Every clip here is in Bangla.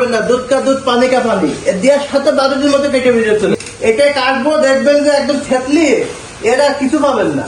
করবেন না, দুধ কা দুধ, পানি কা পানি। দেওয়ার সাথে বাদুদের মতো কেটে বেরিয়ে চলে। এটা কাটবো, দেখবেন যে একদম থেতলি, এরা কিছু পাবেন না।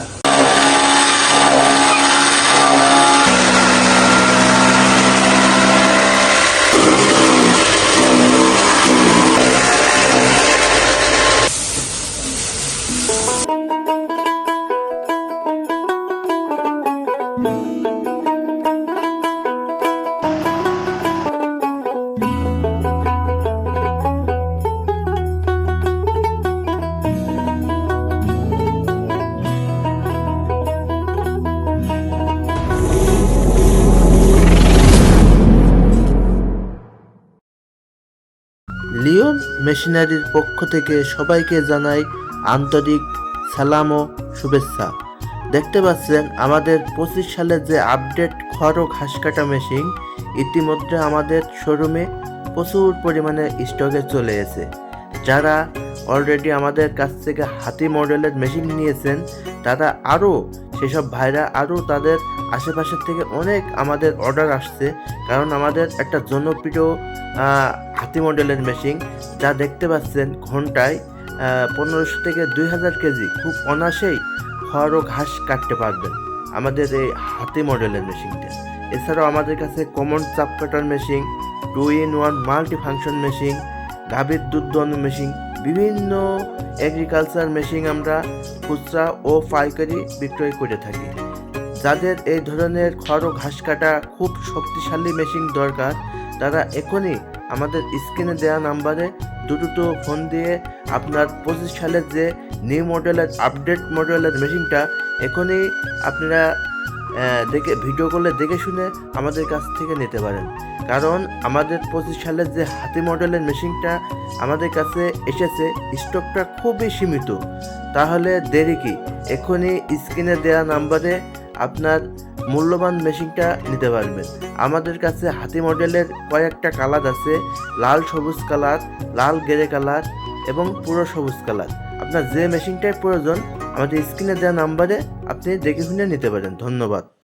লিওন মেশিনারির পক্ষ থেকে সবাইকে জানাই আন্তরিক সালাম ও শুভেচ্ছা। দেখতে পাচ্ছেন, আমাদের পঁচিশ সালের যে আপডেট খড় ও ঘাস কাটা মেশিন, ইতিমধ্যে আমাদের শোরুমে প্রচুর পরিমাণে স্টকে চলে এসেছে যারা অলরেডি আমাদের কাছ থেকে হাতি মডেলের মেশিন নিয়েছেন, তারা আরও সেসব ভাইরা আরও তাদের আশেপাশের থেকে অনেক আমাদের অর্ডার আসছে। কারণ আমাদের একটা জনপ্রিয় হাতি মডেলের মেশিন যা দেখতে পাচ্ছেন ঘন্টায় পনেরোশো থেকে দুই হাজার কেজি। খুব অনাসেই খড় ও ঘাস কাটতে পারবেন আমাদের এই হাতি মডেলের মেশিনটা এছাড়াও আমাদের কাছে common chaff cutter machine two in one multi function machine গাভীর দুধ দোয়ানো মেশিন বিভিন্ন এগ্রিকালচার মেশিন আমরা খুচরা ও পাইকারি বিক্রয় করে থাকি। যাদের এই ধরনের খড় ও ঘাস কাটা খুব শক্তিশালী মেশিন দরকার, তারা এখনই আমাদের স্ক্রিনে দেওয়া নাম্বারে দ্রুত ফোন দিয়ে আপনার পঁচিশ সালের যে নিউ মডেলের আপডেট মডেলের মেশিনটা এখনই আপনারা দেখে ভিডিও করলে দেখে শুনে আমাদের কাছ থেকে নিতে পারেন। কারণ আমাদের পঁচিশ সালের যে হাতি মডেলের মেশিনটা আমাদের কাছে এসেছে স্টকটা খুবই সীমিত। তাহলে দেরি কি? এখনই স্ক্রিনে দেওয়া নাম্বারে আপনার মূল্যবান মেশিনটা নিতে পারবেন। আমাদের কাছে হাতি মডেলের কয়েকটা কালার আছে, লাল সবুজ কালার, লাল গেরে কালার এবং পুরো সবুজ কালার। আপনার যে মেশিনটাই প্রয়োজন, আমাদের স্ক্রিনে দেওয়া নাম্বারে আপনি দেখে শুনে নিতে পারেন। ধন্যবাদ।